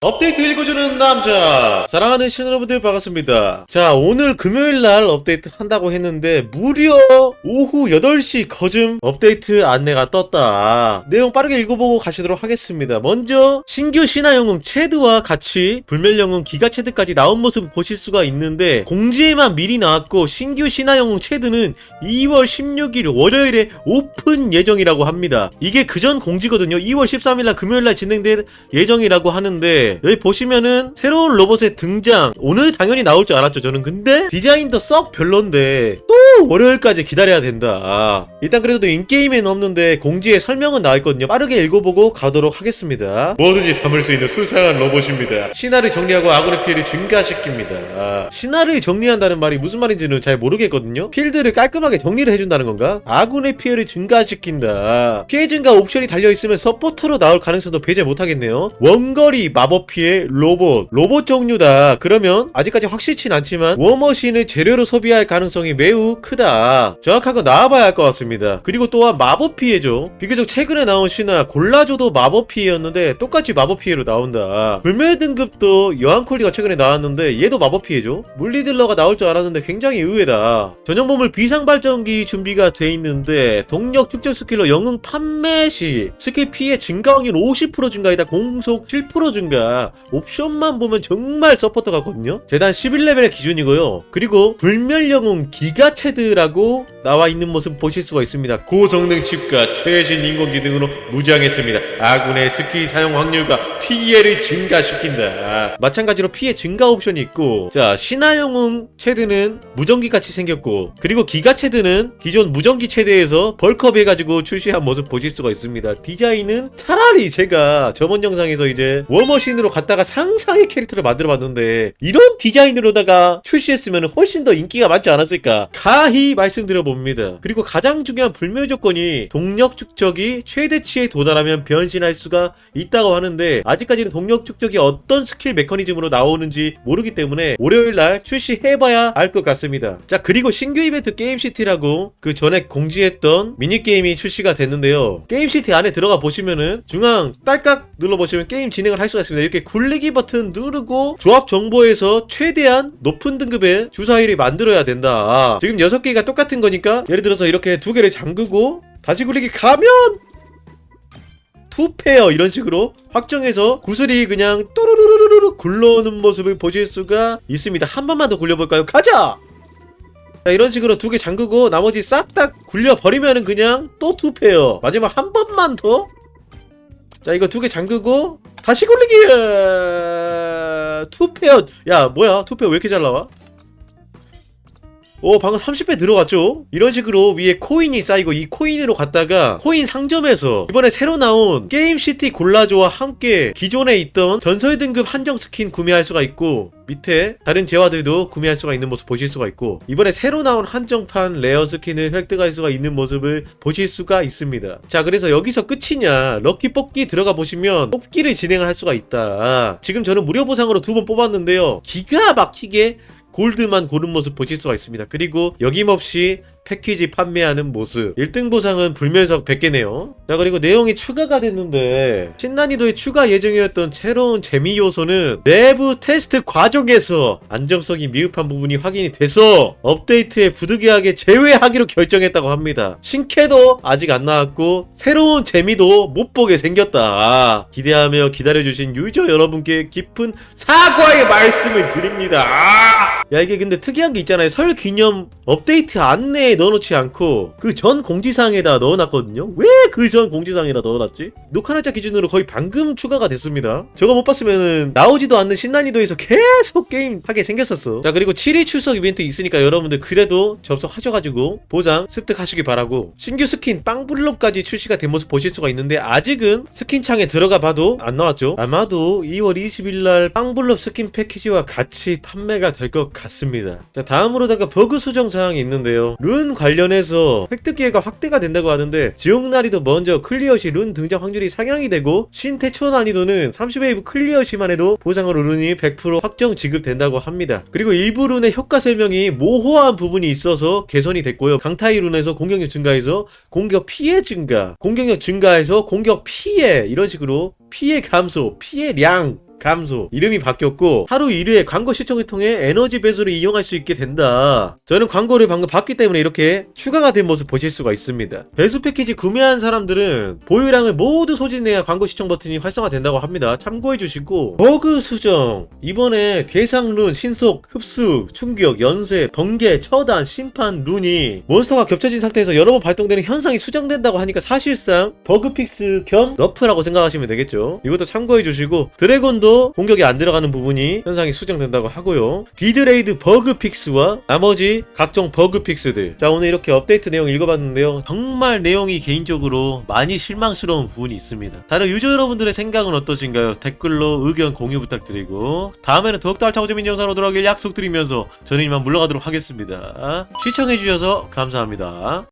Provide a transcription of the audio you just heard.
업데이트 읽어주는 남자. 사랑하는 시청자분들 반갑습니다. 자 오늘 금요일날 업데이트 한다고 했는데 무려 오후 8시 거즘 업데이트 안내가 떴다. 내용 빠르게 읽어보고 가시도록 하겠습니다. 먼저 신규 신화 영웅 체드와 같이 불멸 영웅 기가 체드까지 나온 모습을 보실 수가 있는데 공지에만 미리 나왔고 신규 신화 영웅 체드는 2월 16일 월요일에 오픈 예정이라고 합니다. 이게 그전 공지거든요. 2월 13일날 금요일날 진행될 예정이라고 하는데 여기 보시면은 새로운 로봇의 등장. 오늘 당연히 나올 줄 알았죠 저는. 근데 디자인도 썩 별론데 또 월요일까지 기다려야 된다. 아, 일단 그래도 인게임에는 없는데 공지에 설명은 나와있거든요. 빠르게 읽어보고 가도록 하겠습니다. 뭐든지 담을 수 있는 수상한 로봇입니다. 신화를 정리하고 아군의 피해를 증가시킵니다. 아, 신화를 정리한다는 말이 무슨 말인지는 잘 모르겠거든요. 필드를 깔끔하게 정리를 해준다는 건가? 아군의 피해를 증가시킨다. 피해 증가 옵션이 달려있으면 서포터로 나올 가능성도 배제 못하겠네요. 원거리 마법 피해 로봇. 로봇 종류다. 그러면 아직까지 확실치는 않지만 워머신을 재료로 소비할 가능성이 매우 크다. 정확한 건 나와봐야 할 것 같습니다. 그리고 또한 마법 피해죠. 비교적 최근에 나온 신화 골라줘도 마법 피해였는데 똑같이 마법 피해로 나온다. 불멸 등급도 여왕콜리가 최근에 나왔는데 얘도 마법 피해죠. 물리딜러가 나올 줄 알았는데 굉장히 의외다. 전용보물 비상발전기 준비가 돼 있는데 동력 축적 스킬로 영웅 판매 시 스킬 피해 증가 확률 50% 증가이다. 공속 7% 증가 옵션만 보면 정말 서포터 같거든요? 재단 11레벨의 기준이고요. 그리고 불멸영웅 기가체드라고 나와 있는 모습 보실 수가 있습니다. 고성능 칩과 최신 인공기 등으로 무장했습니다. 아군의 스킬 사용 확률과 피해를 증가시킨다. 마찬가지로 피해 증가 옵션이 있고 자 신화영웅 체드는 무전기 같이 생겼고 그리고 기가체드는 기존 무전기 체드에서 벌크업 해가지고 출시한 모습 보실 수가 있습니다. 디자인은 차라리 제가 저번 영상에서 이제 워머신 으로 갔다가 상상의 캐릭터를 만들어 봤는데 이런 디자인으로다가 출시했으면 훨씬 더 인기가 많지 않았을까? 가히 말씀드려 봅니다. 그리고 가장 중요한 불멸 조건이 동력 축적이 최대치에 도달하면 변신할 수가 있다고 하는데 아직까지는 동력 축적이 어떤 스킬 메커니즘으로 나오는지 모르기 때문에 월요일 날 출시해봐야 알 것 같습니다. 자 그리고 신규 이벤트 게임시티라고 그 전에 공지했던 미니게임이 출시가 됐는데요. 게임시티 안에 들어가 보시면은 중앙 딸깍 눌러보시면 게임 진행을 할 수가 있습니다 이렇게 굴리기 버튼 누르고 조합 정보에서 최대한 높은 등급의 주사위를 만들어야 된다 지금 6개가 똑같은 거니까 예를 들어서 이렇게 두 개를 잠그고 다시 굴리기 가면 투페어 이런 식으로 확정해서 구슬이 그냥 또르르르르르 굴러오는 모습을 보실 수가 있습니다. 한 번만 더 굴려볼까요? 가자! 자, 이런 식으로 두 개 잠그고 나머지 싹 다 굴려버리면은 그냥 또 투페어. 마지막 한 번만 더. 자, 이거 두 개 잠그고 다시 굴리기! 투페어. 야, 뭐야? 투페어 왜 이렇게 잘 나와? 오 방금 30배 들어갔죠? 이런 식으로 위에 코인이 쌓이고 이 코인으로 갔다가 코인 상점에서 이번에 새로 나온 게임시티 골라조와 함께 기존에 있던 전설 등급 한정 스킨 구매할 수가 있고 밑에 다른 재화들도 구매할 수가 있는 모습 보실 수가 있고 이번에 새로 나온 한정판 레어 스킨을 획득할 수가 있는 모습을 보실 수가 있습니다. 자 그래서 여기서 끝이냐? 럭키 뽑기 들어가 보시면 뽑기를 진행을 할 수가 있다. 지금 저는 무료 보상으로 두 번 뽑았는데요. 기가 막히게 골드만 고른 모습 보실 수가 있습니다. 그리고 여김없이 패키지 판매하는 모습 1등 보상은 불멸석 100개네요 자 그리고 내용이 추가가 됐는데 신난이도에 추가 예정이었던 새로운 재미 요소는 내부 테스트 과정에서 안정성이 미흡한 부분이 확인이 돼서 업데이트에 부득이하게 제외하기로 결정했다고 합니다 신캐도 아직 안 나왔고 새로운 재미도 못 보게 생겼다 기대하며 기다려주신 유저 여러분께 깊은 사과의 말씀을 드립니다 아! 야 이게 근데 특이한 게 있잖아요. 설 기념 업데이트 안내에 넣어놓지 않고 그 전 공지사항에다 넣어놨거든요. 왜 그 전 공지사항에다 넣어놨지? 녹화 날짜 기준으로 거의 방금 추가가 됐습니다. 저거 못 봤으면은 나오지도 않는 신난이도에서 계속 게임 하게 생겼었어. 자 그리고 7일 출석 이벤트 있으니까 여러분들 그래도 접속하셔가지고 보상 습득하시기 바라고. 신규 스킨 빵블럽까지 출시가 된 모습 보실 수가 있는데 아직은 스킨 창에 들어가 봐도 안 나왔죠. 아마도 2월 20일날 빵블럽 스킨 패키지와 같이 판매가 될것 같습니다 자 다음으로다가 버그 수정 사항이 있는데요 룬 관련해서 획득 기회가 확대가 된다고 하는데 지옥 난이도 먼저 클리어 시 룬 등장 확률이 상향이 되고 신태초 난이도는 30웨이브 클리어 시만 해도 보상으로 룬이 100% 확정 지급된다고 합니다. 그리고 일부 룬의 효과 설명이 모호한 부분이 있어서 개선이 됐고요. 강타이 룬에서 공격력 증가해서 공격 피해 증가, 공격력 증가해서 공격 피해 이런 식으로 피해 감소, 피해량 감소. 이름이 바뀌었고 하루 1회 광고 시청을 통해 에너지 배수를 이용할 수 있게 된다. 저는 광고를 방금 봤기 때문에 이렇게 추가가 된 모습 보실 수가 있습니다. 배수 패키지 구매한 사람들은 보유량을 모두 소진해야 광고 시청 버튼이 활성화된다고 합니다. 참고해 주시고 버그 수정 이번에 대상 룬, 신속, 흡수, 충격, 연쇄, 번개, 처단, 심판, 룬이 몬스터가 겹쳐진 상태에서 여러 번 발동되는 현상이 수정된다고 하니까 사실상 버그 픽스 겸 너프라고 생각하시면 되겠죠. 이것도 참고해 주시고 드래곤 도 공격이 안 들어가는 부분이 현상이 수정된다고 하고요. 비드레이드 버그 픽스와 나머지 각종 버그 픽스들. 자 오늘 이렇게 업데이트 내용 읽어봤는데요. 정말 내용이 개인적으로 많이 실망스러운 부분이 있습니다. 다른 유저 여러분들의 생각은 어떠신가요? 댓글로 의견 공유 부탁드리고 다음에는 더욱더 알차고 재밌는 영상으로 돌아오길 약속드리면서 저는 이만 물러가도록 하겠습니다. 시청해주셔서 감사합니다.